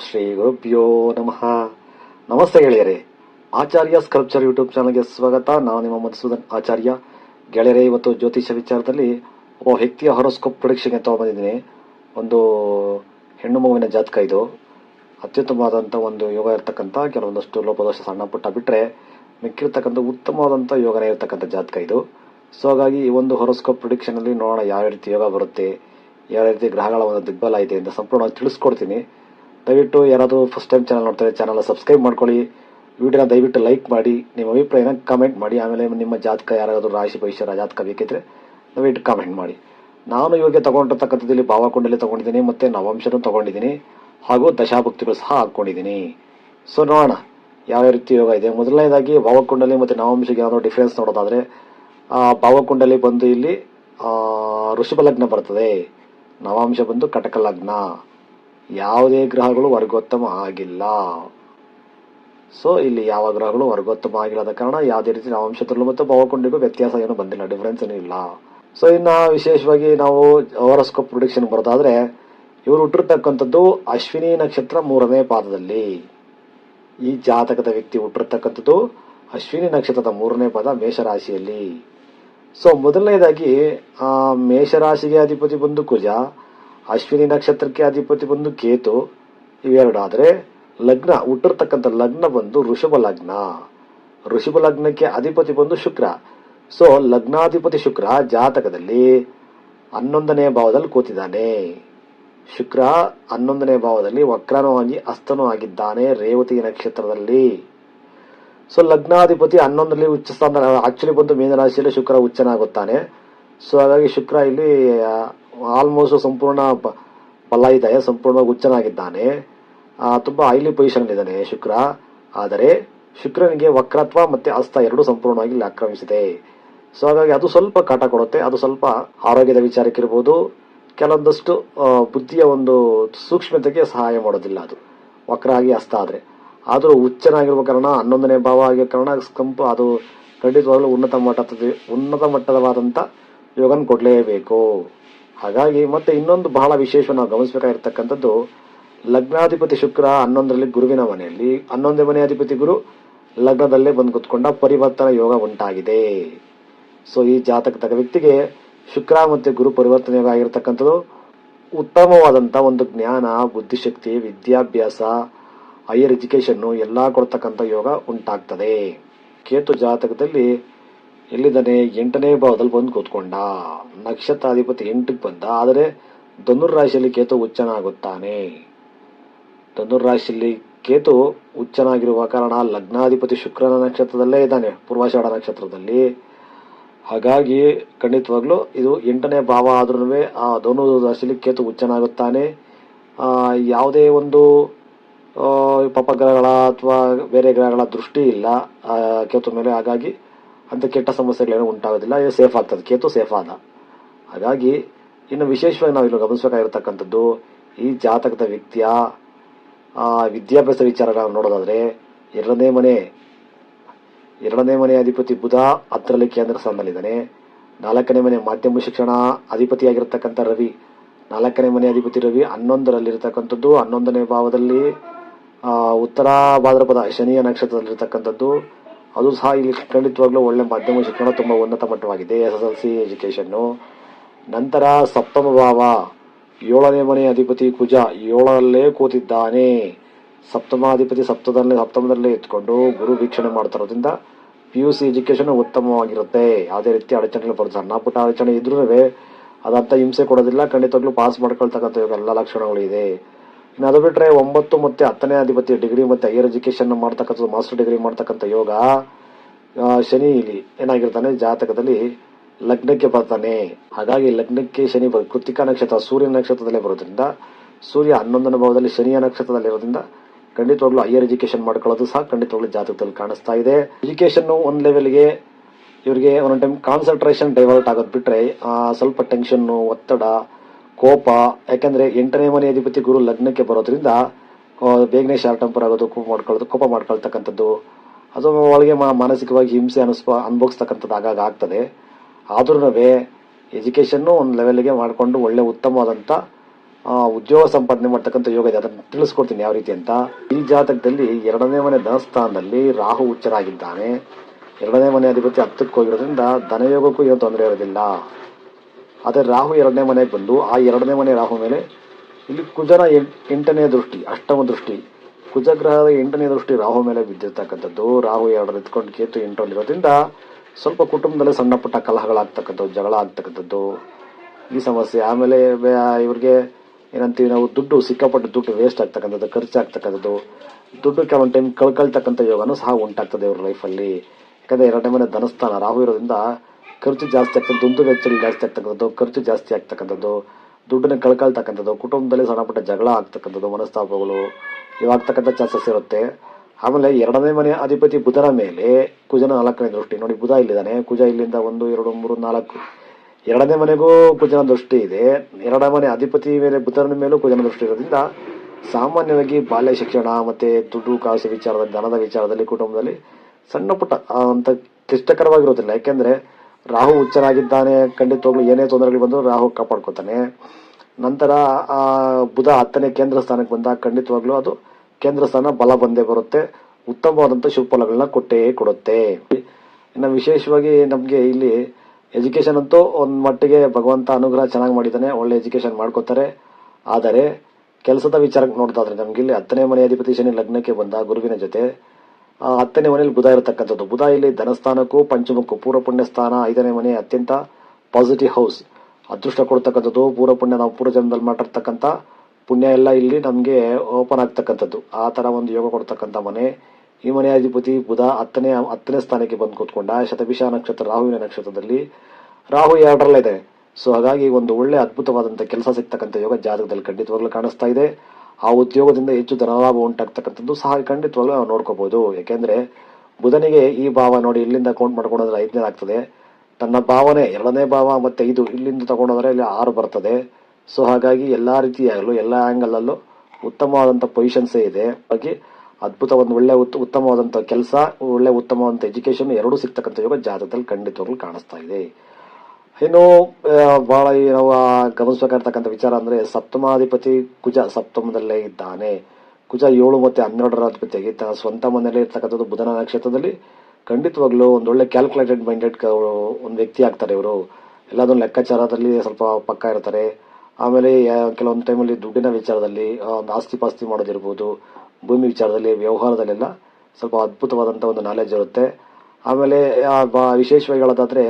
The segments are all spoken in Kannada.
ಶ್ರೀ ಗುರುಭ್ಯೋ ನಮಃ. ನಮಸ್ತೆ ಗೆಳೆಯರೇ. ಆಚಾರ್ಯ ಸ್ಕಲ್ಪ್ಚರ್ ಯೂಟ್ಯೂಬ್ ಚಾನಲ್ಗೆ ಸ್ವಾಗತ. ನಾನು ನಿಮ್ಮ ಮಧುಸೂದನ್ ಆಚಾರ್ಯ. ಗೆಳೆಯರೇ, ಇವತ್ತು ಜ್ಯೋತಿಷ ವಿಚಾರದಲ್ಲಿ ಒಬ್ಬ ವ್ಯಕ್ತಿಯ ಹೊರೋಸ್ಕೋಪ್ ಪ್ರೊಡಿಕ್ಷನ್ಗೆ ತಗೊಂಡ್ಬಂದಿದ್ದೀನಿ ಒಂದು ಹೆಣ್ಣು ಮಗುವಿನ ಜಾತಕ ಇದು. ಅತ್ಯುತ್ತಮವಾದಂಥ ಒಂದು ಯೋಗ ಇರತಕ್ಕಂಥ ಕೆಲವೊಂದಷ್ಟು ಲೋಪದೋಷ ಸಣ್ಣ ಪುಟ್ಟ ಬಿಟ್ಟರೆ ಮಿಕ್ಕಿರ್ತಕ್ಕಂಥ ಉತ್ತಮವಾದಂಥ ಯೋಗನೇ ಇರತಕ್ಕಂಥ ಜಾತಕ ಇದು. ಸೊ ಹಾಗಾಗಿ ಈ ಒಂದು ಹೊರೋಸ್ಕೋಪ್ ಪ್ರೊಡಿಕ್ಷನಲ್ಲಿ ನೋಡೋಣ, ಯಾವ ರೀತಿ ಯೋಗ ಬರುತ್ತೆ, ಯಾವ ರೀತಿ ಗ್ರಹಗಳ ಒಂದು ದಿಗ್ಬಲ ಇದೆ ಅಂತ ಸಂಪೂರ್ಣವಾಗಿ ತಿಳಿಸ್ಕೊಡ್ತೀನಿ. ದಯವಿಟ್ಟು ಯಾರಾದರೂ ಫಸ್ಟ್ ಟೈಮ್ ಚಾನಲ್ ನೋಡ್ತಾರೆ ಚಾನಲ್ ಸಬ್ಸ್ಕ್ರೈಬ್ ಮಾಡ್ಕೊಳ್ಳಿ. ವಿಡಿಯೋನ ದಯವಿಟ್ಟು ಲೈಕ್ ಮಾಡಿ. ನಿಮ್ಮ ಅಭಿಪ್ರಾಯನ ಕಮೆಂಟ್ ಮಾಡಿ. ಆಮೇಲೆ ನಿಮ್ಮ ಜಾತಕ ಯಾರಾದರೂ ರಾಶಿ ಭವಿಷ್ಯ ಜಾತಕ ಬೇಕಿದ್ರೆ ದಯವಿಟ್ಟು ಕಮೆಂಟ್ ಮಾಡಿ. ನಾನು ಇವಾಗ ತಗೊಂಡಿರ್ತಕ್ಕಂಥದ್ದಲ್ಲಿ ಭಾವಕೊಂಡಲ್ಲಿ ತಗೊಂಡಿದ್ದೀನಿ, ಮತ್ತು ನವಾಂಶನೂ ತಗೊಂಡಿದ್ದೀನಿ, ಹಾಗೂ ದಶಾಭಕ್ತಿಗಳು ಸಹ ಹಾಕ್ಕೊಂಡಿದ್ದೀನಿ. ಸೊ ನೋಡೋಣ, ಯಾವ ರೀತಿ ಯೋಗ ಇದೆ. ಮೊದಲನೇದಾಗಿ ಭಾವಕುಂಡಲಿ ಮತ್ತು ನವಾಂಶಕ್ಕೆ ಏನಾದರೂ ಡಿಫ್ರೆನ್ಸ್ ನೋಡೋದಾದರೆ ಭಾವಕುಂಡಲಿ ಬಂದು ಇಲ್ಲಿ ಋಷಭ ಲಗ್ನ ಬರ್ತದೆ. ನವಾಂಶ ಬಂದು ಕಟಕ ಲಗ್ನ ಯಾವುದೇ ಗ್ರಹಗಳು ವರ್ಗೋತ್ತಮ ಆಗಿಲ್ಲ. ಸೊ ಇಲ್ಲಿ ಯಾವ ಗ್ರಹಗಳು ವರ್ಗೋತ್ತಮ ಆಗಿಲ್ಲದ ಕಾರಣ ಯಾವುದೇ ರೀತಿ ನವಾಂಶದಲ್ಲೂ ಮತ್ತು ಭಾವಕುಂಡಿಗೂ ವ್ಯತ್ಯಾಸ ಏನು ಬಂದಿಲ್ಲ ಡಿಫರೆನ್ಸ್ ಏನೂ ಇಲ್ಲ. ಸೊ ಇನ್ನ ವಿಶೇಷವಾಗಿ ನಾವು ಅವರಸ್ಕೋಪ್ ಪ್ರೊಡಿಕ್ಷನ್ ಬರೋದಾದ್ರೆ, ಇವರು ಹುಟ್ಟಿರ್ತಕ್ಕಂಥದ್ದು ಅಶ್ವಿನಿ ನಕ್ಷತ್ರ ಮೂರನೇ ಪಾದದಲ್ಲಿ. ಈ ಜಾತಕದ ವ್ಯಕ್ತಿ ಹುಟ್ಟಿರ್ತಕ್ಕಂಥದ್ದು ಅಶ್ವಿನಿ ನಕ್ಷತ್ರದ ಮೂರನೇ ಪದ ಮೇಷರಾಶಿಯಲ್ಲಿ. ಸೊ ಮೊದಲನೇದಾಗಿ ಮೇಷರಾಶಿಗೆ ಅಧಿಪತಿ ಬಂದು ಕುಜ ಅಶ್ವಿನಿ ನಕ್ಷತ್ರಕ್ಕೆ ಅಧಿಪತಿ ಬಂದು ಕೇತು, ಇವೆರಡಾದರೆ ಲಗ್ನ, ಹುಟ್ಟಿರ್ತಕ್ಕಂಥ ಲಗ್ನ ಬಂದು ಋಷಭ ಲಗ್ನ. ಋಷಭ ಲಗ್ನಕ್ಕೆ ಅಧಿಪತಿ ಬಂದು ಶುಕ್ರ. ಸೊ ಲಗ್ನಾಧಿಪತಿ ಶುಕ್ರ ಜಾತಕದಲ್ಲಿ ಹನ್ನೊಂದನೇ ಭಾವದಲ್ಲಿ ಕೂತಿದ್ದಾನೆ. ಶುಕ್ರ ಹನ್ನೊಂದನೇ ಭಾವದಲ್ಲಿ ವಕ್ರನೂ ಆಗಿ ಅಸ್ತನೂ ಆಗಿದ್ದಾನೆ ರೇವತಿ ನಕ್ಷತ್ರದಲ್ಲಿ. ಸೊ ಲಗ್ನಾಧಿಪತಿ ಹನ್ನೊಂದರಲ್ಲಿ ಉಚ್ಚ ಸ್ಥಾನ ಆಕ್ಚುಲಿ ಬಂದು ಮೀನರಾಶಿಯಲ್ಲಿ ಶುಕ್ರ ಉಚ್ಚನಾಗುತ್ತಾನೆ. ಸೊ ಹಾಗಾಗಿ ಶುಕ್ರ ಇಲ್ಲಿ ಆಲ್ಮೋಸ್ಟ್ ಸಂಪೂರ್ಣ ಬಲ ಇದೆ ಸಂಪೂರ್ಣವಾಗಿ ಉಚ್ಚನಾಗಿದ್ದಾನೆ ತುಂಬ ಹೈಲಿ ಪೊಸಿಷನ್ ಇದ್ದಾನೆ ಶುಕ್ರ. ಆದರೆ ಶುಕ್ರನಿಗೆ ವಕ್ರತ್ವ ಮತ್ತೆ ಹಸ್ತ ಎರಡು ಸಂಪೂರ್ಣವಾಗಿ ಇಲ್ಲಿ ಆಕ್ರಮಿಸಿದೆ. ಸೊ ಹಾಗಾಗಿ ಅದು ಸ್ವಲ್ಪ ಕಾಟ ಕೊಡುತ್ತೆ. ಅದು ಸ್ವಲ್ಪ ಆರೋಗ್ಯದ ವಿಚಾರಕ್ಕಿರ್ಬೋದು. ಕೆಲವೊಂದಷ್ಟು ಬುದ್ಧಿಯ ಒಂದು ಸೂಕ್ಷ್ಮತೆಗೆ ಸಹಾಯ ಮಾಡೋದಿಲ್ಲ ಅದು. ವಕ್ರ ಆಗಿ ಹಸ್ತ ಆದರೆ. ಆದರೂ ಹುಚ್ಚನಾಗಿರುವ ಕಾರಣ, ಹನ್ನೊಂದನೇ ಭಾವ ಆಗಿರೋ ಕಾರಣ ಕಂಪು ಅದು ಖಂಡಿತವಾಗಲೂ ಉನ್ನತ ಮಟ್ಟದ, ಉನ್ನತ ಮಟ್ಟದವಾದಂಥ ಯೋಗನ ಕೊಡಲೇಬೇಕು. ಹಾಗಾಗಿ ಮತ್ತೆ ಇನ್ನೊಂದು ಬಹಳ ವಿಶೇಷ ನಾವು ಗಮನಿಸಬೇಕಾಗಿರ್ತಕ್ಕಂಥದ್ದು ಲಗ್ನಾಧಿಪತಿ ಶುಕ್ರ ಹನ್ನೊಂದರಲ್ಲಿ ಗುರುವಿನ ಮನೆಯಲ್ಲಿ ಹನ್ನೊಂದೇ ಮನೆ ಅಧಿಪತಿ ಗುರು ಲಗ್ನದಲ್ಲೇ ಬಂದು ಕುತ್ಕೊಂಡ ಪರಿವರ್ತನ ಯೋಗ ಉಂಟಾಗಿದೆ. ಸೊ ಈ ಜಾತಕದ ವ್ಯಕ್ತಿಗೆ ಶುಕ್ರ ಮತ್ತೆ ಗುರು ಪರಿವರ್ತನೆ ಯೋಗ ಆಗಿರತಕ್ಕಂಥದ್ದು ಉತ್ತಮವಾದಂಥ ಒಂದು ಜ್ಞಾನ ಬುದ್ಧಿಶಕ್ತಿ ವಿದ್ಯಾಭ್ಯಾಸ ಹೈಯರ್ ಎಜುಕೇಷನ್ನು ಎಲ್ಲ ಕೊಡ್ತಕ್ಕಂಥ ಯೋಗ ಉಂಟಾಗ್ತದೆ. ಕೇತು ಜಾತಕದಲ್ಲಿ ಎಲ್ಲಿದ್ದಾನೆ? ಎಂಟನೇ ಭಾವದಲ್ಲಿ ಬಂದು ಕೂತ್ಕೊಂಡ. ನಕ್ಷತ್ರಾಧಿಪತಿ ಎಂಟಕ್ಕೆ ಬಂದ. ಆದರೆ ಧನುರ್ ರಾಶಿಯಲ್ಲಿ ಕೇತು ಉಚ್ಚನಾಗುತ್ತಾನೆ ಧನುರ್ ರಾಶಿಯಲ್ಲಿ ಕೇತು ಉಚ್ಚನಾಗಿರುವ ಕಾರಣ ಲಗ್ನಾಧಿಪತಿ ಶುಕ್ರನ ನಕ್ಷತ್ರದಲ್ಲೇ ಇದ್ದಾನೆ, ಪೂರ್ವಾಷಾಢ ನಕ್ಷತ್ರದಲ್ಲಿ. ಹಾಗಾಗಿ ಖಂಡಿತವಾಗ್ಲೂ ಇದು ಎಂಟನೇ ಭಾವ ಆದ್ರೂ ಆ ಧನು ರಾಶಿಯಲ್ಲಿ ಕೇತು ಉಚ್ಚನಾಗುತ್ತಾನೆ ಯಾವುದೇ ಒಂದು ಪಾಪಗ್ರಹಗಳ ಅಥವಾ ಬೇರೆ ಗ್ರಹಗಳ ದೃಷ್ಟಿ ಇಲ್ಲ. ಕೇತು ಮೇಲೆ ಹಾಗಾಗಿ ಅಂತ ಕೆಟ್ಟ ಸಮಸ್ಯೆಗಳೇನು ಉಂಟಾಗೋದಿಲ್ಲ, ಇದು ಸೇಫ್ ಆಗ್ತದೆ. ಕೇತು ಸೇಫ್ ಆದ. ಹಾಗಾಗಿ, ಇನ್ನು ವಿಶೇಷವಾಗಿ ನಾವು ಇಲ್ಲಿ ಗಮನಿಸಬೇಕಾಗಿರ್ತಕ್ಕಂಥದ್ದು, ಈ ಜಾತಕದ ವ್ಯಕ್ತಿಯ ವಿದ್ಯಾಭ್ಯಾಸ ವಿಚಾರಗಳನ್ನು ನೋಡೋದಾದ್ರೆ, ಎರಡನೇ ಮನೆ ಎರಡನೇ ಮನೆ ಅಧಿಪತಿ ಬುಧ ಹತ್ತರಲ್ಲಿ ಕೇಂದ್ರ ಸ್ಥಾನದಲ್ಲಿದ್ದಾನೆ. ನಾಲ್ಕನೇ ಮನೆ ಮಾಧ್ಯಮ ಶಿಕ್ಷಣ ಅಧಿಪತಿಯಾಗಿರ್ತಕ್ಕಂಥ ರವಿ, ನಾಲ್ಕನೇ ಮನೆ ಅಧಿಪತಿ ರವಿ ಹನ್ನೊಂದರಲ್ಲಿರ್ತಕ್ಕಂಥದ್ದು, ಹನ್ನೊಂದನೇ ಭಾವದಲ್ಲಿ ಉತ್ತರ ಭಾದ್ರಪದ ಶನಿಯ ನಕ್ಷತ್ರದಲ್ಲಿರ್ತಕ್ಕಂಥದ್ದು ಅದು ಸಹ ಇಲ್ಲಿ ಖಂಡಿತವಾಗ್ಲೂ ಒಳ್ಳೆ ಮಾಧ್ಯಮ ಶಿಕ್ಷಣ ತುಂಬಾ ಉನ್ನತ ಮಟ್ಟವಾಗಿದೆ. S S L C education. ನಂತರ ಸಪ್ತಮ ಭಾವ, ಏಳನೇ ಮನೆ ಅಧಿಪತಿ ಕುಜ, ಏಳರಲ್ಲೇ ಕೂತಿದ್ದಾನೆ. ಸಪ್ತಮಾಧಿಪತಿ ಸಪ್ತದಲ್ಲೇ, ಸಪ್ತಮದಲ್ಲೇ ಎತ್ಕೊಂಡು ಗುರು ವೀಕ್ಷಣೆ ಮಾಡ್ತಿರೋದ್ರಿಂದ ಪಿ ಯು ಸಿ ಎಜುಕೇಶನ್ ಉತ್ತಮವಾಗಿರುತ್ತೆ. ಯಾವುದೇ ರೀತಿ ಅಡಚಣೆಗಳು ಬರುತ್ತೆ. ಸಣ್ಣ ಪುಟ್ಟ ಅಡಚಣೆ ಇದ್ರೂ ಅದಂತ ಹಿಂಸೆ ಕೊಡೋದಿಲ್ಲ. ಖಂಡಿತವಾಗ್ಲೂ ಪಾಸ್ ಮಾಡ್ಕೊಳ್ತಕ್ಕಂಥ ಎಲ್ಲ ಲಕ್ಷಣಗಳು ಇದೆ. ಇನ್ನು ಅದು ಬಿಟ್ರೆ ಒಂಬತ್ತು ಮತ್ತೆ ಹತ್ತನೇ ಅಧಿಪತಿ ಡಿಗ್ರಿ ಮತ್ತೆ ಹೈಯರ್ ಎಜುಕೇಶನ್ ಮಾಡ್ತಕ್ಕಂಥದ್ದು ಮಾಸ್ಟರ್ ಡಿಗ್ರಿ ಮಾಡ್ತಕ್ಕಂಥ ಯೋಗ ಶನಿ ಇಲ್ಲಿ ಏನಾಗಿರ್ತಾನೆ, ಜಾತಕದಲ್ಲಿ ಲಗ್ನಕ್ಕೆ ಬರ್ತಾನೆ. ಹಾಗಾಗಿ ಲಗ್ನಕ್ಕೆ ಶನಿ ಕೃತಿಕಾ ನಕ್ಷತ್ರ, ಸೂರ್ಯ ನಕ್ಷತ್ರದಲ್ಲೇ ಬರೋದ್ರಿಂದ, ಸೂರ್ಯ ಹನ್ನೊಂದನೇ ಭಾವದಲ್ಲಿ ಶನಿಯ ನಕ್ಷತ್ರದಲ್ಲಿರೋದ್ರಿಂದ ಖಂಡಿತವಾಗ್ಲೂ ಹೈಯರ್ ಎಜುಕೇಶನ್ ಮಾಡ್ಕೊಳ್ಳೋದು ಸಹ ಖಂಡಿತವಾಗ್ಲೂ ಜಾತಕದಲ್ಲಿ ಕಾಣಿಸ್ತಾ ಇದೆ. ಎಜುಕೇಶನ್ ಒಂದು ಲೆವೆಲ್ಗೆ ಇವರಿಗೆ ಒಂದೊಂದು ಟೈಮ್ ಕಾನ್ಸಂಟ್ರೇಷನ್ ಡೈವರ್ಟ್ ಆಗೋದು ಬಿಟ್ರೆ ಸ್ವಲ್ಪ ಟೆನ್ಷನ್ನು ಒತ್ತಡ ಕೋಪ, ಯಾಕಂದ್ರೆ ಎಂಟನೇ ಮನೆ ಅಧಿಪತಿ ಗುರು ಲಗ್ನಕ್ಕೆ ಬರೋದ್ರಿಂದ ಬೇಗನೆ ಶಾರ್ಟ್ ಟೆಂಪರ್ ಆಗೋದು ಕೋಪ ಮಾಡ್ಕೊಳ್ಳೋದು, ಕೋಪ ಮಾಡ್ಕೊಳ್ತಕ್ಕಂಥದ್ದು, ಅದು ಒಳಗೆ ಮಾನಸಿಕವಾಗಿ ಹಿಂಸೆ ಅನಿಸ್ಪ, ಅನುಭವಿಸ್ತಕ್ಕಂಥದ್ದು ಆಗಾಗ ಆಗ್ತದೆ. ಆದ್ರೂ ಎಜುಕೇಷನ್ನು ಒಂದು ಲೆವೆಲ್ಗೆ ಮಾಡಿಕೊಂಡು ಒಳ್ಳೆ ಉತ್ತಮವಾದಂಥ ಉದ್ಯೋಗ ಸಂಪಾದನೆ ಮಾಡ್ತಕ್ಕಂಥ ಯೋಗ ಇದೆ. ಅದನ್ನು ತಿಳಿಸ್ಕೊಡ್ತೀನಿ ಯಾವ ರೀತಿ ಅಂತ. ಈ ಜಾತಕದಲ್ಲಿ ಎರಡನೇ ಮನೆ ಧನಸ್ಥಾನದಲ್ಲಿ ರಾಹು ಉಚ್ಚರಾಗಿದ್ದಾನೆ. ಎರಡನೇ ಮನೆ ಅಧಿಪತಿ ಹತ್ತಕ್ಕೆ ಹೋಗಿರೋದ್ರಿಂದ ಧನಯೋಗಕ್ಕೂ ಏನು ತೊಂದರೆ ಇರೋದಿಲ್ಲ. ಆದರೆ ರಾಹು ಎರಡನೇ ಮನೆಗೆ ಬಂದು, ಆ ಎರಡನೇ ಮನೆ ರಾಹು ಮೇಲೆ ಇಲ್ಲಿ ಕುಜನ ಎಂಟನೇ ದೃಷ್ಟಿ, ಅಷ್ಟಮ ದೃಷ್ಟಿ, ಕುಜಗ್ರಹದ ಎಂಟನೇ ದೃಷ್ಟಿ ರಾಹು ಮೇಲೆ ಬಿದ್ದಿರ್ತಕ್ಕಂಥದ್ದು. ರಾಹು ಎರಡು ಎತ್ಕೊಂಡು ಕೇತು ಎಂಟರಲ್ಲಿರೋದ್ರಿಂದ ಸ್ವಲ್ಪ ಕುಟುಂಬದಲ್ಲಿ ಸಣ್ಣ ಪುಟ್ಟ ಕಲಹಗಳಾಗ್ತಕ್ಕಂಥದ್ದು, ಜಗಳ ಆಗ್ತಕ್ಕಂಥದ್ದು. ಈ ಸಮಸ್ಯೆ ಆಮೇಲೆ ಇವ್ರಿಗೆ ಏನಂತೀವಿ ನಾವು ದುಡ್ಡು, ಸಿಕ್ಕಾಪಟ್ಟೆ ದುಡ್ಡು ವೇಸ್ಟ್ ಆಗ್ತಕ್ಕಂಥದ್ದು, ಖರ್ಚಾಗ್ತಕ್ಕಂಥದ್ದು. ದುಡ್ಡು ಕೆಲವೊಂದು ಟೈಮ್ ಕಳ್ಕೊಳ್ತಕ್ಕಂಥ ಯೋಗನೂ ಸಹ ಉಂಟಾಗ್ತದೆ ಇವ್ರ ಲೈಫಲ್ಲಿ ಯಾಕಂದ್ರೆ ಎರಡನೇ ಮನೆ ಧನಸ್ಥಾನ, ರಾಹು ಇರೋದ್ರಿಂದ ಖರ್ಚು ಜಾಸ್ತಿ ಆಗ್ತದೆ ದುಂದು ವೆಚ್ಚಗಳು ಜಾಸ್ತಿ ಆಗ್ತಕ್ಕಂಥದ್ದು, ಖರ್ಚು ಜಾಸ್ತಿ ಆಗ್ತಕ್ಕಂಥದ್ದು, ದುಡ್ಡನ್ನು ಕಳ್ಕೊಳ್ತಕ್ಕಂಥದ್ದು, ಕುಟುಂಬದಲ್ಲಿ ಸಣ್ಣಪುಟ್ಟ ಜಗಳ ಆಗ್ತಕ್ಕಂಥದ್ದು, ಮನಸ್ತಾಪಗಳು, ಇವಾಗ್ತಕ್ಕಂಥ ಚಾನ್ಸಸ್ ಇರುತ್ತೆ. ಆಮೇಲೆ ಎರಡನೇ ಮನೆ ಅಧಿಪತಿ ಬುಧನ ಮೇಲೆ ಕುಜನ ನಾಲ್ಕನೇ ದೃಷ್ಟಿ. ನೋಡಿ, ಬುಧ ಇಲ್ಲಿದ್ದಾನೆ. ಕುಜ ಇಲ್ಲಿಂದ ಒಂದು, ಎರಡು, ಮೂರು, ನಾಲ್ಕು. ಎರಡನೇ ಮನೆಗೂ ಕುಜನ ದೃಷ್ಟಿ ಇದೆ. ಎರಡನೇ ಮನೆ ಅಧಿಪತಿ ಮೇಲೆ, ಬುಧನ ಮೇಲೂ ಕುಜನ ದೃಷ್ಟಿ ಇರೋದ್ರಿಂದ ಸಾಮಾನ್ಯವಾಗಿ ಬಾಲ್ಯ ಶಿಕ್ಷಣ ಮತ್ತೆ ದುಡ್ಡು, ಕಾಸು ವಿಚಾರದಲ್ಲಿ, ಧನದ ವಿಚಾರದಲ್ಲಿ, ಕುಟುಂಬದಲ್ಲಿ ಸಣ್ಣ ಪುಟ್ಟ ಅಂತ ಕ್ಲಿಷ್ಟಕರವಾಗಿರೋದಿಲ್ಲ. ಯಾಕೆಂದ್ರೆ ರಾಹು ಉಚ್ಚರಾಗಿದ್ದಾನೆ ಖಂಡಿತವಾಗ್ಲೂ ಏನೇ ತೊಂದರೆಗಳು ಬಂದರೂ ರಾಹು ಕಾಪಾಡ್ಕೋತಾನೆ. ನಂತರ ಬುಧ ಹತ್ತನೇ ಕೇಂದ್ರ ಸ್ಥಾನಕ್ಕೆ ಬಂದಾಗ ಖಂಡಿತವಾಗ್ಲೂ ಅದು ಕೇಂದ್ರ ಸ್ಥಾನ ಬಲ ಬಂದೇ ಬರುತ್ತೆ. ಉತ್ತಮವಾದಂಥ ಶುಭ ಫಲಗಳನ್ನ ಕೊಟ್ಟೇ ಕೊಡುತ್ತೆ. ಇನ್ನು ವಿಶೇಷವಾಗಿ ನಮಗೆ ಇಲ್ಲಿ ಎಜುಕೇಶನ್ ಅಂತೂ ಒಂದು ಮಟ್ಟಿಗೆ ಭಗವಂತ ಅನುಗ್ರಹ ಚೆನ್ನಾಗಿ ಮಾಡಿದ್ದಾನೆ, ಒಳ್ಳೆ ಎಜುಕೇಶನ್ ಮಾಡ್ಕೋತಾರೆ. ಆದರೆ, ಕೆಲಸದ ವಿಚಾರಕ್ಕೆ ನೋಡ್ತಾದ್ರೆ ನಮ್ಗೆ ಇಲ್ಲಿ ಹತ್ತನೇ ಮನೆ ಅಧಿಪತಿ ಶನಿ ಲಗ್ನಕ್ಕೆ ಬಂದ ಗುರುವಿನ ಜೊತೆ. ಹತ್ತನೇ ಮನೆಯಲ್ಲಿ ಬುಧ ಇರತಕ್ಕಂಥದ್ದು. ಬುಧ ಇಲ್ಲಿ ಧನಸ್ಥಾನಕ್ಕೂ ಪಂಚಮಕ್ಕೂ ಪೂರ್ವ ಪುಣ್ಯ ಸ್ಥಾನ. ಐದನೇ ಮನೆ ಅತ್ಯಂತ ಪಾಸಿಟಿವ್ ಹೌಸ್ ಅದೃಷ್ಟ ಕೊಡ್ತಕ್ಕಂಥದ್ದು. ಪೂರ್ವ ಪುಣ್ಯ ನಾವು ಪೂರ್ವ ಜನ್ಮದಲ್ಲಿ ಮಾಡಿರ್ತಕ್ಕಂಥ ಪುಣ್ಯ ಎಲ್ಲ ಇಲ್ಲಿ ನಮಗೆ ಓಪನ್ ಆಗ್ತಕ್ಕಂಥದ್ದು. ಆ ಥರ ಒಂದು ಯೋಗ ಕೊಡ್ತಕ್ಕಂಥ ಮನೆ. ಈ ಮನೆಯ ಅಧಿಪತಿ ಬುಧ ಹತ್ತನೇ ಹತ್ತನೇ ಸ್ಥಾನಕ್ಕೆ ಬಂದು ಕೂತ್ಕೊಂಡ ಶತಭಿಷ ನಕ್ಷತ್ರ, ರಾಹುವಿನ ನಕ್ಷತ್ರದಲ್ಲಿ. ರಾಹು ಎರಡರಲ್ಲಿದೆ. ಸೊ ಹಾಗಾಗಿ ಒಂದು ಒಳ್ಳೆ ಅದ್ಭುತವಾದಂಥ ಕೆಲಸ ಸಿಗ್ತಕ್ಕಂಥ ಯೋಗ ಜಾತಕದಲ್ಲಿ ಖಂಡಿತವಾಗ್ಲೂ ಕಾಣಿಸ್ತಾ ಇದೆ. ಆ ಉದ್ಯೋಗದಿಂದ ಹೆಚ್ಚು ಧನಲಾಭ ಉಂಟಾಗ್ತಕ್ಕಂಥದ್ದು ಸಹ ಖಂಡಿತವಾಗ್ಲೂ ನಾವು ನೋಡ್ಕೋಬಹುದು ಯಾಕೆಂದ್ರೆ ಬುಧನಿಗೆ ಈ ಭಾವ ನೋಡಿ ಇಲ್ಲಿಂದ ಕೌಂಟ್ ಮಾಡ್ಕೊಂಡ್ರೆ ಐದನೇ ಆಗ್ತದೆ. ತನ್ನ ಭಾವನೆ ಎರಡನೇ ಭಾವ ಮತ್ತೆ ಇದು ಇಲ್ಲಿಂದ ತಗೊಂಡೋದ್ರೆ ಇಲ್ಲಿ ಆರು ಬರ್ತದೆ. ಸೊ ಹಾಗಾಗಿ ಎಲ್ಲಾ ರೀತಿಯಾಗಲೂ, ಎಲ್ಲಾ ಆಂಗಲ್ ಅಲ್ಲೂ ಉತ್ತಮವಾದಂತ ಪೊಸಿಷನ್ಸೇ ಇದೆ. ಹಾಗಾಗಿ ಅದ್ಭುತ ಒಂದು ಒಳ್ಳೆ ಉತ್- ಉತ್ತಮವಾದಂತ ಕೆಲಸ, ಒಳ್ಳೆ ಉತ್ತಮವಾದಂಥ ಎಜುಕೇಶನ್ ಎರಡೂ ಸಿಗ್ತಕ್ಕಂಥ ಯೋಗ ಜಾತಕದಲ್ಲಿ ಖಂಡಿತವಾಗ್ಲೂ ಕಾಣಿಸ್ತಾ ಇದೆ. ಇನ್ನು ಬಹಳ ನಾವು ಗಮನಿಸಬೇಕಾಗಿರ್ತಕ್ಕಂಥ ವಿಚಾರ ಅಂದ್ರೆ ಸಪ್ತಮಾಧಿಪತಿ ಕುಜ ಸಪ್ತಮದಲ್ಲೇ ಇದ್ದಾನೆ. ಕುಜ ಏಳು ಮತ್ತೆ ಹನ್ನೆರಡರ ಅಧಿಪತಿಯಾಗಿ ತನ್ನ ಸ್ವಂತ ಮನೆಯಲ್ಲೇ ಇರ್ತಕ್ಕಂಥದ್ದು ಬುಧನ ನಕ್ಷತ್ರದಲ್ಲಿ. ಖಂಡಿತವಾಗ್ಲೂ ಒಂದೊಳ್ಳೆ ಕ್ಯಾಲ್ಕುಲೇಟೆಡ್ ಮೈಂಡೆಡ್ ಒಂದು ವ್ಯಕ್ತಿ ಆಗ್ತಾರೆ ಇವರು. ಎಲ್ಲದನ್ನು ಲೆಕ್ಕಾಚಾರದಲ್ಲಿ ಸ್ವಲ್ಪ ಪಕ್ಕ ಇರ್ತಾರೆ. ಆಮೇಲೆ ಕೆಲವೊಂದು ಟೈಮಲ್ಲಿ ದುಡ್ಡಿನ ವಿಚಾರದಲ್ಲಿ ಒಂದು ಆಸ್ತಿ ಪಾಸ್ತಿ ಮಾಡೋದಿರ್ಬೋದು. ಭೂಮಿ ವಿಚಾರದಲ್ಲಿ, ವ್ಯವಹಾರದಲ್ಲೆಲ್ಲ ಸ್ವಲ್ಪ ಅದ್ಭುತವಾದಂಥ ಒಂದು ನಾಲೆಜ್ ಇರುತ್ತೆ. ಆಮೇಲೆ ವಿಶೇಷವಾಗಿ ಹೇಳೋದಾದ್ರೆ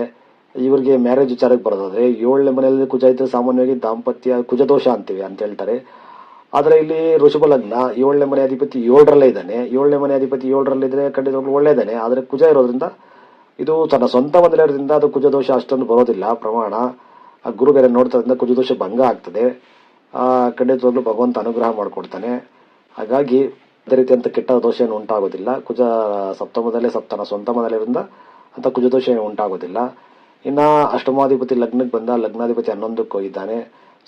ಇವ್ರಿಗೆ ಮ್ಯಾರೇಜ್ ವಿಚಾರಕ್ಕೆ ಬರೋದಾದ್ರೆ, ಏಳನೇ ಮನೆಯಲ್ಲಿ ಕುಜ ಇದ್ರೆ ಸಾಮಾನ್ಯವಾಗಿ ದಾಂಪತ್ಯ, ಕುಜದೋಷ ಅಂತೀವಿ ಅಂತ ಹೇಳ್ತಾರೆ. ಆದರೆ ಇಲ್ಲಿ ಋಷಭ ಲಗ್ನ ಏಳನೇ ಮನೆ ಅಧಿಪತಿ ಏಳರಲ್ಲೇ ಇದ್ದಾನೆ. ಏಳನೇ ಮನೆ ಅಧಿಪತಿ ಏಳರಲ್ಲಿದ್ದರೆ ಖಂಡಿತವಾಗ್ಲೂ ಒಳ್ಳೆಯದಾನೆ ಆದರೆ ಕುಜ ಇರೋದ್ರಿಂದ ಇದು ತನ್ನ ಸ್ವಂತ ಮನೆಯರಿಂದ ಅದು ಕುಜದೋಷ ಅಷ್ಟೊಂದು ಬರೋದಿಲ್ಲ. ಪ್ರಮಾಣ ಆ ಗುರು ಬೇರೆ ನೋಡ್ತಾರಿಂದ ಕುಜದೋಷ ಭಂಗ ಆಗ್ತದೆ. ಖಂಡಿತವಾಗ್ಲೂ ಭಗವಂತ ಅನುಗ್ರಹ ಮಾಡಿಕೊಡ್ತಾನೆ. ಹಾಗಾಗಿ ಅದೇ ರೀತಿಯಂತ ಕೆಟ್ಟ ದೋಷ ಏನು ಉಂಟಾಗೋದಿಲ್ಲ. ಕುಜ ಸಪ್ತಮದಲ್ಲೇ ಸಪ್ತನ ಸ್ವಂತ ಮನೆಯಲ್ಲಿರೋದ್ರಿಂದ ಅಂತ ಕುಜದೋಷ ಏನು ಉಂಟಾಗೋದಿಲ್ಲ. ಇನ್ನ ಅಷ್ಟಮಾಧಿಪತಿ ಲಗ್ನಕ್ಕೆ ಬಂದ, ಲಗ್ನಾಧಿಪತಿ ಹನ್ನೊಂದಕ್ಕೆ ಹೋಗಿದ್ದಾನೆ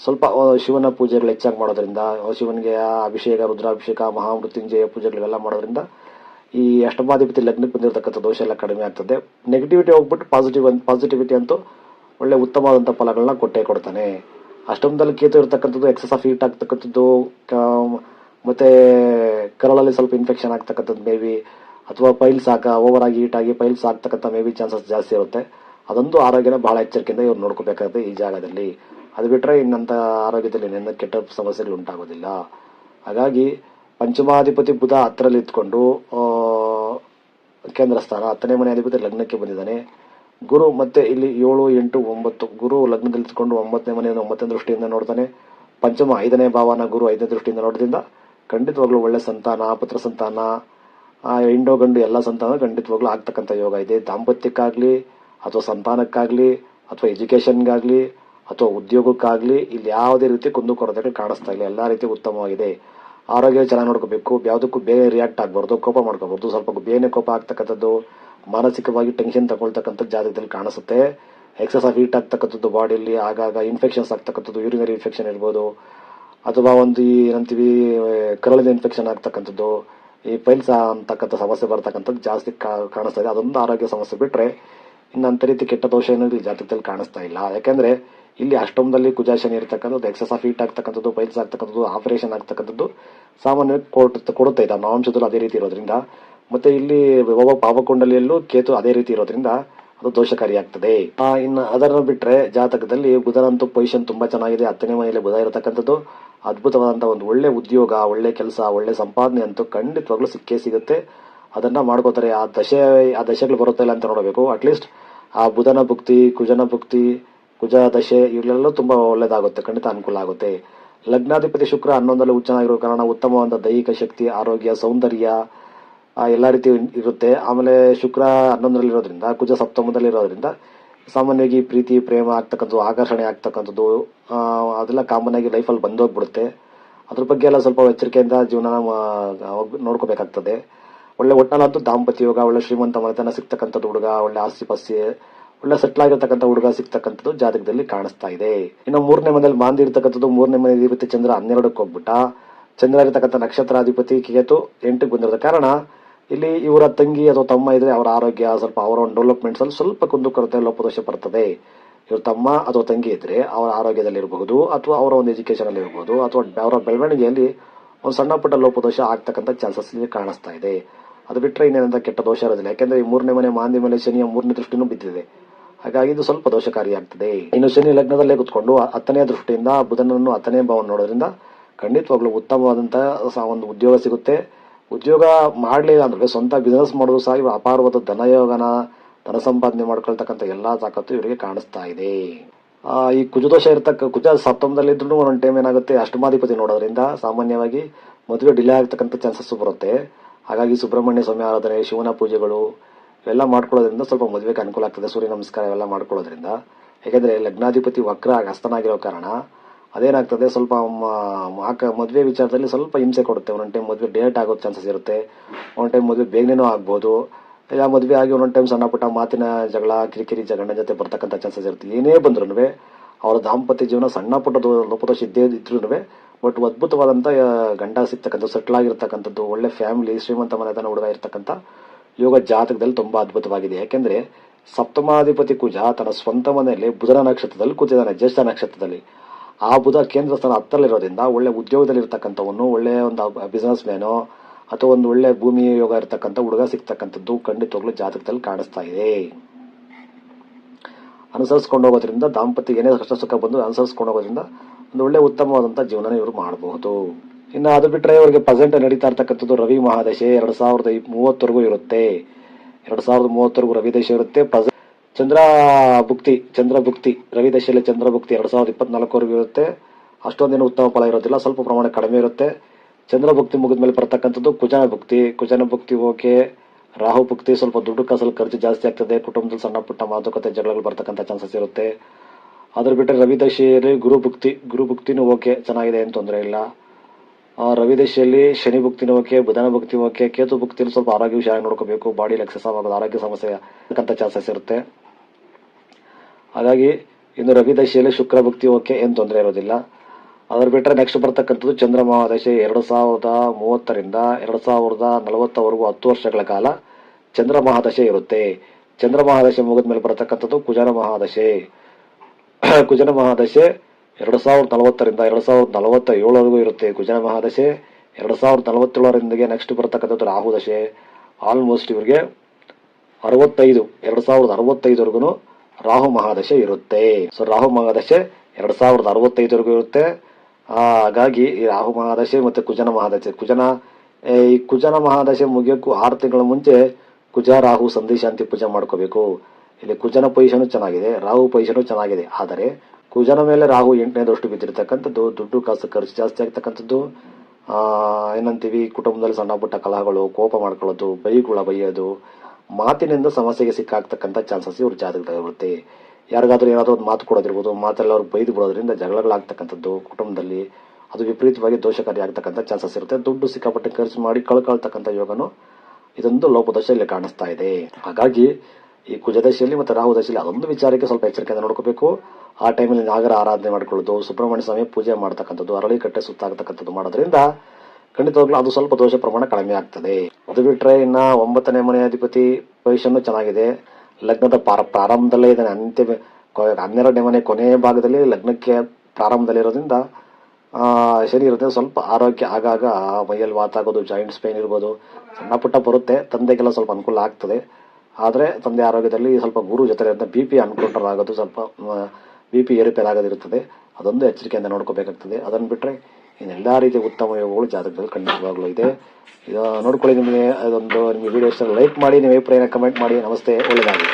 ಸ್ವಲ್ಪ ಶಿವನ ಪೂಜೆಗಳು ಹೆಚ್ಚಾಗಿ ಮಾಡೋದ್ರಿಂದ ಶಿವನಿಗೆ ಅಭಿಷೇಕ, ರುದ್ರಾಭಿಷೇಕ, ಮಹಾಮೃತ್ಯುಂಜಯ ಪೂಜೆಗಳೆಲ್ಲ ಮಾಡೋದ್ರಿಂದ ಈ ಅಷ್ಟಮಾಧಿಪತಿ ಲಗ್ನಕ್ಕೆ ಬಂದಿರತಕ್ಕಂಥ ದೋಷ ಎಲ್ಲ ಕಡಿಮೆ ಆಗ್ತದೆ. ನೆಗೆಟಿವಿಟಿ ಹೋಗ್ಬಿಟ್ಟು ಪಾಸಿಟಿವ್ ಪಾಸಿಟಿವಿಟಿ ಅಂತೂ ಒಳ್ಳೆ ಉತ್ತಮವಾದಂಥ ಫಲಗಳನ್ನ ಕೊಟ್ಟೇ ಕೊಡ್ತಾನೆ. ಅಷ್ಟಮದಲ್ಲಿ ಕೇತು ಇರತಕ್ಕಂಥದ್ದು ಎಕ್ಸಸ್ ಆಫ್ ಹೀಟ್ ಆಗ್ತಕ್ಕಂಥದ್ದು ಮತ್ತೆ ಕರಳಲ್ಲಿ ಸ್ವಲ್ಪ ಇನ್ಫೆಕ್ಷನ್ ಆಗ್ತಕ್ಕಂಥದ್ದು ಮೇ ಬಿ ಅಥವಾ ಪೈಲ್ಸ್ ಹಾಕ ಓವರ್ ಆಗಿ ಹೀಟ್ ಆಗಿ ಪೈಲ್ಸ್ ಆಗ್ತಕ್ಕಂಥ ಮೇ ಬಿ ಚಾನ್ಸಸ್ ಜಾಸ್ತಿ ಇರುತ್ತೆ. ಅದೊಂದು ಆರೋಗ್ಯನ ಬಹಳ ಎಚ್ಚರಿಕೆಯಿಂದ ಇವ್ರು ನೋಡ್ಕೋಬೇಕಾಗುತ್ತೆ ಈ ಜಾಗದಲ್ಲಿ. ಅದು ಬಿಟ್ಟರೆ ಇನ್ನಂಥ ಆರೋಗ್ಯದಲ್ಲಿ ಇನ್ನೊಂದು ಕೆಟ್ಟ ಸಮಸ್ಯೆಗಳು ಉಂಟಾಗೋದಿಲ್ಲ. ಹಾಗಾಗಿ ಪಂಚಮಾಧಿಪತಿ ಬುಧ ಹತ್ತರಲ್ಲಿ ಇದ್ಕೊಂಡು ಕೇಂದ್ರ ಸ್ಥಾನ, ಹತ್ತನೇ ಮನೆ ಅಧಿಪತಿ ಲಗ್ನಕ್ಕೆ ಬಂದಿದ್ದಾನೆ. ಗುರು ಮತ್ತೆ ಇಲ್ಲಿ ಏಳು, ಎಂಟು, ಒಂಬತ್ತು, ಗುರು ಲಗ್ನದಲ್ಲಿ ಇದ್ಕೊಂಡು ಒಂಬತ್ತನೇ ಮನೆಯನ್ನು ಒಂಬತ್ತನೇ ದೃಷ್ಟಿಯಿಂದ ನೋಡ್ತಾನೆ. ಪಂಚಮ ಐದನೇ ಭಾವನ ಗುರು ಐದನೇ ದೃಷ್ಟಿಯಿಂದ ನೋಡೋದ್ರಿಂದ ಖಂಡಿತವಾಗ್ಲೂ ಒಳ್ಳೆ ಸಂತಾನ, ಪುತ್ರ ಸಂತಾನ ಇಂಡೋ ಗಂಡು ಎಲ್ಲ ಸಂತಾನ ಖಂಡಿತವಾಗ್ಲೂ ಆಗ್ತಕ್ಕಂಥ ಯೋಗ ಇದೆ. ದಾಂಪತ್ಯಕ್ಕಾಗ್ಲಿ ಅಥವಾ ಸಂತಾನಕ್ಕಾಗಲಿ, ಅಥವಾ ಎಜುಕೇಷನ್ಗಾಗಲಿ, ಅಥವಾ ಉದ್ಯೋಗಕ್ಕಾಗಲಿ, ಇಲ್ಲಿ ಯಾವುದೇ ರೀತಿ ಕುಂದುಕೊರತೆಗಳು ಕಾಣಿಸ್ತಾ ಇಲ್ಲ. ಎಲ್ಲ ರೀತಿ ಉತ್ತಮವಾಗಿದೆ. ಆರೋಗ್ಯ ಚೆನ್ನಾಗಿ ನೋಡ್ಕೋಬೇಕು. ಯಾವುದಕ್ಕೂ ಬೇಗ ರಿಯಾಕ್ಟ್ ಆಗಬಾರ್ದು. ಕೋಪ ಮಾಡ್ಕೋಬಾರ್ದು. ಸ್ವಲ್ಪ ಬೇಗನೆ ಕೋಪ ಆಗ್ತಕ್ಕಂಥದ್ದು, ಮಾನಸಿಕವಾಗಿ ಟೆನ್ಷನ್ ತಗೊಳ್ತಕ್ಕಂಥದ್ದು ಜಾತಕದಲ್ಲಿ ಕಾಣಿಸುತ್ತೆ. ಎಕ್ಸಸ್ ಆಫ್ ಹೀಟ್ ಆಗ್ತಕ್ಕಂಥದ್ದು ಬಾಡಿಯಲ್ಲಿ ಆಗಾಗ ಇನ್ಫೆಕ್ಷನ್ಸ್ ಆಗ್ತಕ್ಕಂಥದ್ದು ಯೂರಿನರಿ ಇನ್ಫೆಕ್ಷನ್ ಇರ್ಬೋದು, ಅಥವಾ ಒಂದು ಈ ಏನಂತೀವಿ, ಕರಳಿನ ಇನ್ಫೆಕ್ಷನ್ ಆಗ್ತಕ್ಕಂಥದ್ದು, ಈ ಪೈಲ್ಸ್ ಅಂತಕ್ಕಂಥ ಸಮಸ್ಯೆ ಬರ್ತಕ್ಕಂಥದ್ದು ಜಾಸ್ತಿ ಕಾಣಿಸ್ತಾ ಇದೆ. ಅದೊಂದು ಆರೋಗ್ಯ ಸಮಸ್ಯೆ ಬಿಟ್ರೆ ಅಂಥ ರೀತಿ ಕೆಟ್ಟ ದೋಷ ಏನಾದ್ರು ಇಲ್ಲಿ ಜಾತಕದಲ್ಲಿ ಕಾಣಿಸ್ತಾ ಇಲ್ಲ. ಯಾಕಂದ್ರೆ ಇಲ್ಲಿ ಅಷ್ಟಮದಲ್ಲಿ ಕುಜಾಶನಿ ಇರ್ತಕ್ಕಂಥದ್ದು ಎಕ್ಸಸ್ ಆಫ್ ಹೀಟ್ ಆಗ್ತಕ್ಕಂಥದ್ದು ಪೈಲ್ಸ್ ಆಗ್ತಕ್ಕಂಥದ್ದು ಆಪರೇಷನ್ ಆಗ್ತಕ್ಕಂಥದ್ದು ಸಾಮಾನ್ಯವಾಗಿ ಕೊಟ್ಟು ಕೊಡುತ್ತೆ ಇದೆ. ನವಾಂಶದಲ್ಲೂ ಅದೇ ರೀತಿ ಇರೋದ್ರಿಂದ. ಮತ್ತೆ ಇಲ್ಲಿ ಒಬ್ಬ ಪಾಪಕುಂಡಲಿಯಲ್ಲೂ ಕೇತು ಅದೇ ರೀತಿ ಇರೋದ್ರಿಂದ ಅದು ದೋಷಕಾರಿಯಾಗ್ತದೆ ಇನ್ನು ಅದನ್ನು ಬಿಟ್ಟರೆ ಜಾತಕದಲ್ಲಿ ಬುಧನಂತೂ ಪೊಸಿಷನ್ ತುಂಬಾ ಚೆನ್ನಾಗಿದೆ. ಹತ್ತನೇ ಮನೆಯಲ್ಲಿ ಬುಧ ಇರತಕ್ಕಂಥದ್ದು. ಅದ್ಭುತವಾದಂಥ ಒಂದು ಒಳ್ಳೆ ಉದ್ಯೋಗ, ಒಳ್ಳೆ ಕೆಲಸ, ಒಳ್ಳೆ ಸಂಪಾದನೆ ಅಂತೂ ಖಂಡಿತವಾಗ್ಲೂ ಸಿಕ್ಕೇ ಸಿಗುತ್ತೆ. ಅದನ್ನ ಮಾಡ್ಕೋತಾರೆ. ಆ ದಶೆ, ಆ ದಶೆಗಳು ಬರುತ್ತೆ ಇಲ್ಲ ಅಂತ ನೋಡಬೇಕು. ಅಟ್ಲೀಸ್ಟ್ ಆ ಬುಧನ ಭುಕ್ತಿ, ಕುಜನ ಭುಕ್ತಿ, ಕುಜ ದಶೆ ಇವೆಲ್ಲ ತುಂಬಾ ಒಳ್ಳೇದಾಗುತ್ತೆ. ಖಂಡಿತ ಅನುಕೂಲ ಆಗುತ್ತೆ. ಲಗ್ನಾಧಿಪತಿ ಶುಕ್ರ ಹನ್ನೊಂದರಲ್ಲಿ ಉಚ್ಚನಾಗಿರೋ ಕಾರಣ ಉತ್ತಮವಾದ ದೈಹಿಕ ಶಕ್ತಿ, ಆರೋಗ್ಯ, ಸೌಂದರ್ಯ ಎಲ್ಲ ರೀತಿ ಇರುತ್ತೆ. ಆಮೇಲೆ ಶುಕ್ರ ಹನ್ನೊಂದರಲ್ಲಿರೋದ್ರಿಂದ ಕುಜ ಸಪ್ತಮದಲ್ಲಿರೋದ್ರಿಂದ ಸಾಮಾನ್ಯವಾಗಿ ಪ್ರೀತಿ, ಪ್ರೇಮ ಆಗ್ತಕ್ಕಂಥದ್ದು, ಆಕರ್ಷಣೆ ಆಗ್ತಕ್ಕಂಥದ್ದು ಅದೆಲ್ಲ ಕಾಮನ್ ಆಗಿ ಲೈಫಲ್ಲಿ ಬಂದೋಗ್ಬಿಡುತ್ತೆ. ಅದ್ರ ಬಗ್ಗೆ ಎಲ್ಲ ಸ್ವಲ್ಪ ಎಚ್ಚರಿಕೆಯಿಂದ ಜೀವನ ನೋಡ್ಕೋಬೇಕಾಗ್ತದೆ. ಒಳ್ಳೆ ಒಟ್ಟಾಲಂತೂ ದಾಂಪತ್ಯ ಯೋಗ, ಒಳ್ಳೆ ಶ್ರೀಮಂತ ಮನೆತನ ಸಿಗ್ತಕ್ಕಂಥದ್ದು ಹುಡುಗ, ಒಳ್ಳೆ ಆಸ್ತಿ ಪಾಸ್ತಿ, ಒಳ್ಳೆ ಸೆಟ್ಲ್ ಆಗಿರ್ತಕ್ಕಂಥ ಹುಡುಗ ಸಿಗ್ತಕ್ಕಂಥದ್ದು ಜಾತಕದಲ್ಲಿ ಕಾಣಿಸ್ತಾ ಇದೆ. ಇನ್ನು ಮೂರನೇ ಮನೆಯಲ್ಲಿ ಮಾಂದಿ ಇರ್ತಕ್ಕಂಥದ್ದು ಮೂರನೇ ಮನೆ ಅಧಿಪತಿ ಚಂದ್ರ ಹನ್ನೆರಡಕ್ಕೆ ಹೋಗ್ಬಿಟ್ಟ. ಚಂದ್ರ ಇರತಕ್ಕಂಥ ನಕ್ಷತ್ರಾಧಿಪತಿ ಕೇತು ಎಂಟಕ್ಕೆ ಬಂದಿರೋದ ಕಾರಣ ಇಲ್ಲಿ ಇವರ ತಂಗಿ ಅಥವಾ ತಮ್ಮ ಇದ್ರೆ ಅವರ ಆರೋಗ್ಯ ಸ್ವಲ್ಪ ಅವರ ಒಂದು ಡೆವಲಪ್ಮೆಂಟ್ಸ್ ಅಲ್ಲಿ ಸ್ವಲ್ಪ ಕುಂದುಕೊರತೆ ಲೋಪದೋಷ ಬರ್ತದೆ. ಇವ್ರ ತಮ್ಮ ಅಥವಾ ತಂಗಿ ಇದ್ರೆ ಅವರ ಆರೋಗ್ಯದಲ್ಲಿ ಇರಬಹುದು ಅಥವಾ ಅವರ ಒಂದು ಎಜುಕೇಶನ್ ಅಲ್ಲಿ ಇರಬಹುದು ಅಥವಾ ಅವರ ಬೆಳವಣಿಗೆಯಲ್ಲಿ ಒಂದು ಸಣ್ಣ ಪುಟ್ಟ ಲೋಪದೋಷ ಆಗ್ತಕ್ಕಂಥ ಚಾನ್ಸಸ್ ಇಲ್ಲಿ ಕಾಣಿಸ್ತಾ ಇದೆ. ಅದು ಬಿಟ್ಟರೆ ಇನ್ನೇನಂತ ಕೆಟ್ಟ ದೋಷ ಇರೋದಿಲ್ಲ. ಯಾಕೆಂದ್ರೆ ಈ ಮೂರನೇ ಮನೆ, ಮಾಂದಿ ಮೇಲೆ ಶನಿಯ ಮೂರನೇ ದೃಷ್ಟಿನೂ ಬಿದ್ದಿದೆ. ಹಾಗಾಗಿ ಇದು ಸ್ವಲ್ಪ ದೋಷಕಾರಿಯಾಗ್ತದೆ ಇನ್ನು ಶನಿ ಲಗ್ನದಲ್ಲೇ ಕುತ್ಕೊಂಡು ಹತ್ತನೇ ದೃಷ್ಟಿಯಿಂದ ಬುಧನನ್ನು ಹತ್ತನೇ ಭಾವನ ನೋಡೋದ್ರಿಂದ ಖಂಡಿತವಾಗ್ಲೂ ಉತ್ತಮವಾದಂತಹ ಒಂದು ಉದ್ಯೋಗ ಸಿಗುತ್ತೆ. ಉದ್ಯೋಗ ಮಾಡಲಿಲ್ಲ ಅಂದ್ರೆ ಸ್ವಂತ ಬಿಸ್ನೆಸ್ ಮಾಡೋದು ಸಹ ಇವರು ಅಪಾರವಾದ ಧನಯೋಗನ, ಧನ ಸಂಪಾದನೆ ಮಾಡ್ಕೊಳ್ತಕ್ಕಂಥ ಎಲ್ಲಾ ತಾಕತ್ತು ಇವರಿಗೆ ಕಾಣಿಸ್ತಾ ಇದೆ. ಈ ಕುಜದೋಷ ಇರ್ತಕ್ಕ, ಕುಜ ಸಪ್ತಮದಲ್ಲಿ ಇದ್ರೂ ಒಂದೊಂದು ಟೈಮ್ ಏನಾಗುತ್ತೆ, ಅಷ್ಟಮಾಧಿಪತಿ ನೋಡೋದ್ರಿಂದ ಸಾಮಾನ್ಯವಾಗಿ ಮದುವೆ ಡಿಲೇ ಆಗ್ತಕ್ಕಂಥ ಚಾನ್ಸಸ್ ಬರುತ್ತೆ. ಹಾಗಾಗಿ ಸುಬ್ರಹ್ಮಣ್ಯ ಸ್ವಾಮಿ ಆರಾಧನೆ ಶಿವನ ಪೂಜೆಗಳು ಇವೆಲ್ಲ ಮಾಡ್ಕೊಳ್ಳೋದ್ರಿಂದ ಸ್ವಲ್ಪ ಮದುವೆಗೆ ಅನುಕೂಲ ಆಗ್ತದೆ, ಸೂರ್ಯ ನಮಸ್ಕಾರ ಇವೆಲ್ಲ ಮಾಡ್ಕೊಳ್ಳೋದ್ರಿಂದ. ಏಕೆಂದರೆ ಲಗ್ನಾಧಿಪತಿ ವಕ್ರ ಹಸ್ತನಾಗಿರೋ ಕಾರಣ ಅದೇನಾಗ್ತದೆ, ಸ್ವಲ್ಪ ಆಕ ಮದುವೆ ವಿಚಾರದಲ್ಲಿ ಸ್ವಲ್ಪ ಹಿಂಸೆ ಕೊಡುತ್ತೆ. ಒಂದೊಂದು ಟೈಮ್ ಮದುವೆ ಡೇಟ್ ಆಗೋ ಚಾನ್ಸಸ್ ಇರುತ್ತೆ. ಒಂದೊಂದು ಟೈಮ್ ಮದುವೆ ಬೇಗನೆನೂ ಆಗ್ಬೋದು. ಇಲ್ಲ, ಮದುವೆ ಆಗಿ ಒಂದೊಂದು ಟೈಮ್ ಸಣ್ಣ ಪುಟ್ಟ ಮಾತಿನ ಜಗಳ, ಕಿರಿಕಿರಿ, ಜಗಳ ಜೊತೆ ಬರ್ತಕ್ಕಂಥ ಚಾನ್ಸಸ್ ಇರುತ್ತೆ. ಏನೇ ಬಂದ್ರು ಅವರ ದಾಂಪತ್ಯ ಜೀವನ ಸಣ್ಣ ಪುಟ್ಟ ಲೋಪದೋಷ ಇದ್ದೇ ಇದ್ರೂ ಬಟ್ ಅದ್ಭುತವಾದಂಥ ಗಂಡ ಸಿಗ್ತಕ್ಕಂಥ ಸೆಟ್ಲ್ ಆಗಿರ್ತಕ್ಕಂಥದ್ದು, ಒಳ್ಳೆ ಫ್ಯಾಮಿಲಿ ಶ್ರೀಮಂತ ಮನೆತನ ಹುಡುಗ ಇರ್ತಕ್ಕಂಥ ಯೋಗ ಜಾತಕದಲ್ಲಿ ತುಂಬ ಅದ್ಭುತವಾಗಿದೆ. ಯಾಕೆಂದ್ರೆ ಸಪ್ತಮಾಧಿಪತಿ ಕುಜ ತನ್ನ ಸ್ವಂತ ಮನೆಯಲ್ಲಿ ಬುಧನ ನಕ್ಷತ್ರದಲ್ಲಿ ಕೂತಿದ್ದಾನೆ, ಜ್ಯೇಷ್ಠ ನಕ್ಷತ್ರದಲ್ಲಿ. ಆ ಬುಧ ಕೇಂದ್ರ ಸ್ಥಾನ ಹತ್ತರಲ್ಲಿರೋದ್ರಿಂದ ಒಳ್ಳೆ ಉದ್ಯೋಗದಲ್ಲಿ ಇರ್ತಕ್ಕಂಥವನು, ಒಳ್ಳೆ ಒಂದು ಬಿಸ್ನೆಸ್ ಮ್ಯಾನು ಅಥವಾ ಒಂದು ಒಳ್ಳೆ ಭೂಮಿ ಯೋಗ ಇರತಕ್ಕಂಥ ಹುಡುಗ ಸಿಗ್ತಕ್ಕಂಥದ್ದು ಖಂಡಿತವಾಗ್ಲೂ ಜಾತಕದಲ್ಲಿ ಕಾಣಿಸ್ತಾ ಇದೆ. ಅನುಸರಿಸ್ಕೊಂಡು ಹೋಗೋದ್ರಿಂದ ದಾಂಪತ್ಯ ಏನೇ ಕಷ್ಟ ಸುಖ ಬಂದು ಅನುಸರಿಸ್ಕೊಂಡು ಹೋಗೋದ್ರಿಂದ ಒಂದು ಒಳ್ಳೆ ಉತ್ತಮವಾದಂಥ ಜೀವನ ಇವರು ಮಾಡಬಹುದು ಇನ್ನು ಅದು ಬಿಟ್ಟರೆ ಇವರಿಗೆ ಪ್ರೆಸೆಂಟ್ ನಡೀತಾ ಇರ್ತಕ್ಕಂಥದ್ದು ರವಿ ಮಹಾದಶೆ, ಎರಡು ಸಾವಿರದ ಮೂವತ್ತರೆಗೂ ಇರುತ್ತೆ. ಎರಡು ಸಾವಿರದ ಮೂವತ್ತವರೆಗೂ ರವಿ ದಶೆ ಇರುತ್ತೆ. ಚಂದ್ರ ಭುಕ್ತಿ ಚಂದ್ರ ಭುಕ್ತಿ, ರವಿ ದಶೆಯಲ್ಲಿ ಚಂದ್ರ ಭುಕ್ತಿ ಎರಡು ಸಾವಿರದ ಇಪ್ಪತ್ನಾಲ್ಕವರೆಗೂ ಇರುತ್ತೆ. ಅಷ್ಟೊಂದೇನು ಉತ್ತಮ ಫಲ ಇರೋದಿಲ್ಲ, ಸ್ವಲ್ಪ ಪ್ರಮಾಣ ಕಡಿಮೆ ಇರುತ್ತೆ. ಚಂದ್ರ ಭುಕ್ತಿ ಮುಗಿದ ಮೇಲೆ ಬರ್ತಕ್ಕಂಥದ್ದು ಕುಜನ ಭುಕ್ತಿ. ಕುಜನ ಭುಕ್ತಿ ಓಕೆ ರಾಹು ಭಕ್ತಿ ಸ್ವಲ್ಪ ದುಡ್ಡು ಕಾಸಲ್ಲಿ ಖರ್ಚು ಜಾಸ್ತಿ ಆಗ್ತದೆ, ಕುಟುಂಬದಲ್ಲಿ ಸಣ್ಣ ಪುಟ್ಟ ಮಾತುಕತೆ ಜಗಳಗಳು ಬರ್ತಕ್ಕಂಥ ಚಾನ್ಸಸ್ ಇರುತ್ತೆ. ಅದ್ರ ಬಿಟ್ಟರೆ ರವಿ ದಶೆಯಲ್ಲಿ ಗುರು ಭಕ್ತಿ, ಗುರು ಭಕ್ತಿನೂ ಓಕೆ, ಚೆನ್ನಾಗಿದೆ ಏನು ತೊಂದರೆ ಇಲ್ಲ. ರವಿ ದಶೆಯಲ್ಲಿ ಶನಿ ಭಕ್ತಿನೂ ಓಕೆ, ಬುಧನ ಭಕ್ತಿ ಓಕೆ, ಕೇತು ಭಕ್ತಿಯಲ್ಲಿ ಸ್ವಲ್ಪ ಆರೋಗ್ಯ ವಿಷಯ ನೋಡ್ಕೋಬೇಕು ಬಾಡಿ ಎಕ್ಸಸ್ ಆಗೋದು ಆರೋಗ್ಯ ಸಮಸ್ಯೆ ಆಗತಕ್ಕಂಥ ಚಾನ್ಸಸ್ ಇರುತ್ತೆ. ಹಾಗಾಗಿ, ಇನ್ನು ರವಿ ದಶೆಯಲ್ಲಿ ಶುಕ್ರ ಭಕ್ತಿ ಓಕೆ, ಏನು ತೊಂದರೆ ಇರೋದಿಲ್ಲ. ಅದ್ರ ಬಿಟ್ಟರೆ ನೆಕ್ಸ್ಟ್ ಬರ್ತಕ್ಕಂಥದ್ದು ಚಂದ್ರ ಮಹಾದಶೆ ಎರಡು ಸಾವಿರದ ಮೂವತ್ತರಿಂದ ಎರಡು ಸಾವಿರದ ನಲವತ್ತವರೆಗೂ ಹತ್ತು ವರ್ಷಗಳ ಕಾಲ ಚಂದ್ರ ಮಹಾದಶೆ ಇರುತ್ತೆ. ಚಂದ್ರ ಮಹಾದಶೆ ಮುಗಿದ ಮೇಲೆ ಬರತಕ್ಕಂಥದ್ದು ಕುಜನ ಮಹಾದಶೆ. ಕುಜನ ಮಹಾದಶೆ ಎರಡು ಸಾವಿರದ ನಲವತ್ತರಿಂದ ಎರಡು ಸಾವಿರದ ನಲವತ್ತ ಏಳವರೆಗೂ ಇರುತ್ತೆ ಕುಜನ ಮಹಾದಶೆ. ಎರಡು ಸಾವಿರದ ನಲವತ್ತೇಳರಿಂದಗೆ ನೆಕ್ಸ್ಟ್ ಬರ್ತಕ್ಕಂಥದ್ದು ರಾಹು ದಶೆ. ಆಲ್ಮೋಸ್ಟ್ ಇವರಿಗೆ ಅರವತ್ತೈದು, ಎರಡು ಸಾವಿರದ ಅರವತ್ತೈದವರೆಗೂ ರಾಹು ಮಹಾದಶೆ ಇರುತ್ತೆ. ಸೊ ರಾಹು ಮಹಾದಶೆ ಎರಡು ಸಾವಿರದ ಅರವತ್ತೈದವರೆಗೂ ಇರುತ್ತೆ. ಹಾಗಾಗಿ ಈ ರಾಹು ಮಹಾದಶೆ ಮತ್ತೆ ಕುಜನ ಮಹಾದಶೆ. ಕುಜನ ಈ ಕುಜನ ಮಹಾದಶೆ ಮುಗಿಯೋಕ್ಕೂ ಆರು ತಿಂಗಳ ಮುಂಚೆ ಕುಜ, ರಾಹು, ಸಂಧಿ, ಶಾಂತಿ ಪೂಜೆ ಮಾಡ್ಕೋಬೇಕು. ಇಲ್ಲಿ ಕುಜನ ಪೊಸಿಷನ್ ಚೆನ್ನಾಗಿದೆ, ರಾಹು ಪೊಸಿಷನ್ ಚೆನ್ನಾಗಿದೆ. ಆದರೆ ಕುಜನ ಮೇಲೆ ರಾಹು ಎಂಟನೇ ದೃಷ್ಟಿ ಬಿದ್ದಿರ್ತಕ್ಕಂಥದ್ದು, ದುಡ್ಡು ಕಾಸು ಖರ್ಚು ಜಾಸ್ತಿ ಆಗ್ತಕ್ಕಂಥದ್ದು ಏನಂತೀವಿ, ಕುಟುಂಬದಲ್ಲಿ ಸಣ್ಣ ಪುಟ್ಟ ಕಲಹಗಳು, ಕೋಪ ಮಾಡ್ಕೊಳ್ಳೋದು, ಬೈಗುಳ ಬೈಯೋದು, ಮಾತಿನಿಂದ ಸಮಸ್ಯೆಗೆ ಸಿಕ್ಕಾಗ್ತಕ್ಕಂಥ ಚಾನ್ಸಸ್ ಇವ್ರ ಜಾತಕದಲ್ಲಿ ಇರುತ್ತೆ ಯಾರಿಗಾದ್ರೂ ಏನಾದರೂ ಒಂದು ಮಾತು ಕೊಡೋದಿರ್ಬೋದು, ಮಾತೆಲ್ಲ ಅವ್ರು ಬೈದು ಬಿಡೋದ್ರಿಂದ ಜಗಳಗಳಾಗ್ತಕ್ಕಂಥದ್ದು ಕುಟುಂಬದಲ್ಲಿ ಅದು ವಿಪರೀತವಾಗಿ ದೋಷಕಾರಿ ಆಗ್ತಕ್ಕಂಥ ಚಾನ್ಸಸ್ ಇರುತ್ತೆ. ದುಡ್ಡು ಸಿಕ್ಕಾಪಟ್ಟೆ ಖರ್ಚು ಮಾಡಿ ಕಳ್ಕೊಳ್ತಕ್ಕಂಥ ಯೋಗನು ಇದೊಂದು ಲೋಪದೋಷ ಇಲ್ಲಿ ಕಾಣಿಸ್ತಾ ಇದೆ. ಹಾಗಾಗಿ ಈ ಕುಜದಶೆಯಲ್ಲಿ ಮತ್ತು ರಾಹು ದಶೆಯಲ್ಲಿ ಅದೊಂದು ವಿಚಾರಕ್ಕೆ ಸ್ವಲ್ಪ ಎಚ್ಚರಿಕೆಯಿಂದ ನೋಡ್ಕೋಬೇಕು. ಆ ಟೈಮಲ್ಲಿ ನಾಗರ ಆರಾಧನೆ ಮಾಡಿಕೊಳ್ಳೋದು, ಸುಬ್ರಹ್ಮಣ್ಯ ಸ್ವಾಮಿ ಪೂಜೆ ಮಾಡ್ತಕ್ಕಂಥದ್ದು, ಅರಳಿ ಕಟ್ಟೆ ಸುತ್ತಾಗತಕ್ಕಂಥದ್ದು ಮಾಡೋದ್ರಿಂದ ಖಂಡಿತವಾಗ್ಲೂ ಅದು ಸ್ವಲ್ಪ ದೋಷ ಪ್ರಮಾಣ ಕಡಿಮೆ ಆಗ್ತದೆ. ಅದು ಬಿಟ್ರೆ ಇನ್ನ ಒಂಬತ್ತನೇ ಮನೆ ಅಧಿಪತಿ ಪೊಸಿಷನ್ ಚೆನ್ನಾಗಿದೆ. ಲಗ್ನದ ಪಾರ, ಪ್ರಾರಂಭದಲ್ಲೇ ಇದ್ದಾನೆ ಅಂತ್ಯ ಹನ್ನೆರಡನೇ ಮನೆ ಕೊನೆಯ ಭಾಗದಲ್ಲಿ ಲಗ್ನಕ್ಕೆ ಪ್ರಾರಂಭದಲ್ಲಿರೋದ್ರಿಂದ ಶನಿ ಇರುತ್ತೆ ಸ್ವಲ್ಪ ಆರೋಗ್ಯ ಆಗಾಗ ಮೈಯಲ್ಲಿ ವಾತಾಗೋದು ಜಾಯಿಂಟ್ಸ್ ಪೇನ್ ಇರ್ಬೋದು, ಸಣ್ಣ ಪುಟ್ಟ ಬರುತ್ತೆ, ತಂದೆಗೆಲ್ಲ ಸ್ವಲ್ಪ ಅನುಕೂಲ ಆಗ್ತದೆ. ಆದರೆ ತಂದೆ ಆರೋಗ್ಯದಲ್ಲಿ ಸ್ವಲ್ಪ ಗುರು ಜೊತೆ ಅಂತ ಬಿ ಪಿ ಅನ್ಕೌಂಟರ್ ಆಗೋದು ಸ್ವಲ್ಪ ಬಿ ಪಿ ಏರುಪೇರು ಆಗೋದಿರುತ್ತದೆ ಅದೊಂದು ಎಚ್ಚರಿಕೆಯಿಂದ ನೋಡ್ಕೋಬೇಕಾಗ್ತದೆ. ಅದನ್ನು ಬಿಟ್ಟರೆ ಇನ್ನೆಲ್ಲ ರೀತಿಯ ಉತ್ತಮ ಯೋಗಗಳು ಜಾತಕದಲ್ಲಿ ಖಂಡಿತವಾಗ್ಲೂ ಇದೆ. ನೋಡ್ಕೊಳ್ಳಿ ನಿಮಗೆ ಅದೊಂದು, ನಿಮಗೆ ವಿಡಿಯೋ ಲೈಕ್ ಮಾಡಿ, ನಿಮ್ಮ ಅಭಿಪ್ರಾಯನ ಕಮೆಂಟ್ ಮಾಡಿ. ನಮಸ್ತೆ, ಒಳ್ಳೆಯದಾಗಲಿ.